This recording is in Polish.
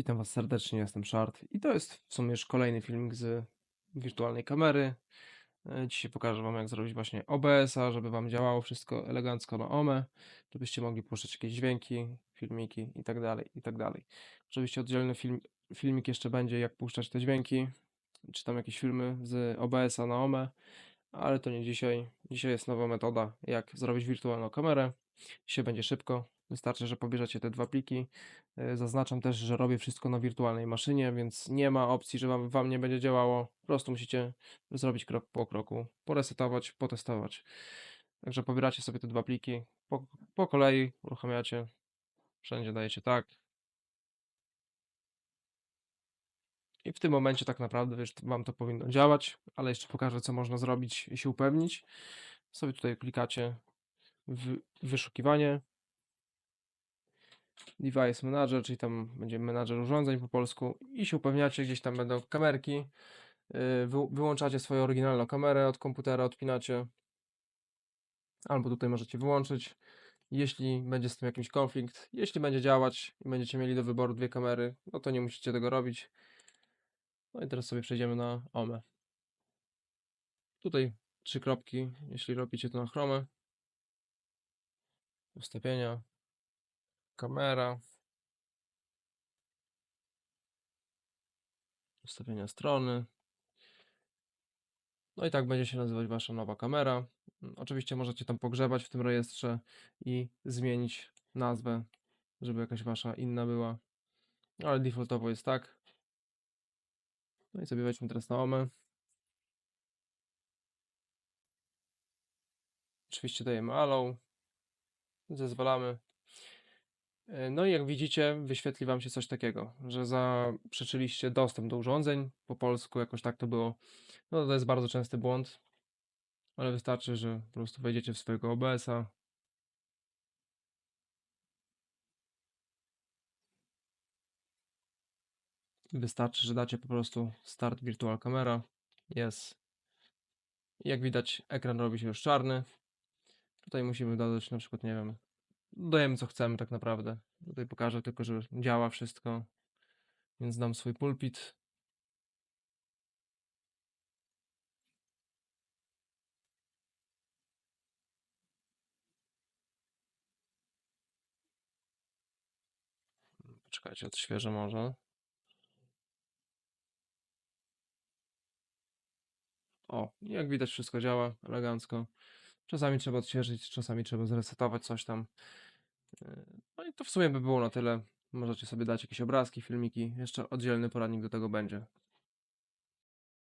Witam Was serdecznie, jestem Shard i to jest w sumie już kolejny filmik z wirtualnej kamery. E, Dzisiaj pokażę Wam jak zrobić właśnie OBS-a, żeby Wam działało wszystko elegancko na OME, żebyście mogli puszczać jakieś dźwięki, filmiki i tak dalej, i tak dalej. Oczywiście oddzielny film, filmik jeszcze będzie jak puszczać te dźwięki, czy tam jakieś filmy z OBS-a na OME, ale to nie dzisiaj. Dzisiaj jest nowa metoda jak zrobić wirtualną kamerę. Dzisiaj będzie szybko, wystarczy, że pobierzecie te dwa pliki. E, Zaznaczam też, że robię wszystko na wirtualnej maszynie, więc nie ma opcji, że wam, wam nie będzie działało. Po prostu musicie zrobić krok po kroku, poresetować, potestować. Także pobieracie sobie te dwa pliki, po, po kolei uruchamiacie, wszędzie dajecie tak. I w tym momencie tak naprawdę już wam to powinno działać, ale jeszcze pokażę, co można zrobić i się upewnić. Sobie tutaj klikacie w wyszukiwanie, Device Manager, czyli tam będzie menadżer urządzeń po polsku i się upewniacie, gdzieś tam będą kamerki. Yy, wy- Wyłączacie swoją oryginalną kamerę od komputera, odpinacie. Albo tutaj możecie wyłączyć. Jeśli będzie z tym jakiś konflikt, jeśli będzie działać i będziecie mieli do wyboru dwie kamery, no to nie musicie tego robić. No i teraz sobie przejdziemy na OME. Tutaj trzy kropki, jeśli robicie to na Chrome. Ustawienia, kamera, ustawienia strony. No i tak będzie się nazywać wasza nowa kamera. Mm, Oczywiście możecie tam pogrzebać w tym rejestrze i zmienić nazwę, żeby jakaś wasza inna była. Ale defaultowo jest tak. No i sobie wejdźmy teraz na OME. Oczywiście dajemy allow. Zezwalamy. E, No i jak widzicie, wyświetli Wam się coś takiego, że zaprzeczyliście dostęp do urządzeń. Po polsku jakoś tak to było. No to jest bardzo częsty błąd, ale wystarczy, że po prostu wejdziecie w swojego OBS-a. Wystarczy, że dacie po prostu start virtual camera. Jest. Jak widać, ekran robi się już czarny. Tutaj musimy dodać na przykład, nie wiem, dodajemy co chcemy tak naprawdę. Tutaj pokażę tylko, że działa wszystko. Więc dam swój pulpit. Poczekajcie, odświeżę może. O, jak widać wszystko działa elegancko. Czasami trzeba odświeżyć, czasami trzeba zresetować coś tam. Yy, No i to w sumie by było na tyle. Możecie sobie dać jakieś obrazki, filmiki. Jeszcze oddzielny poradnik do tego będzie.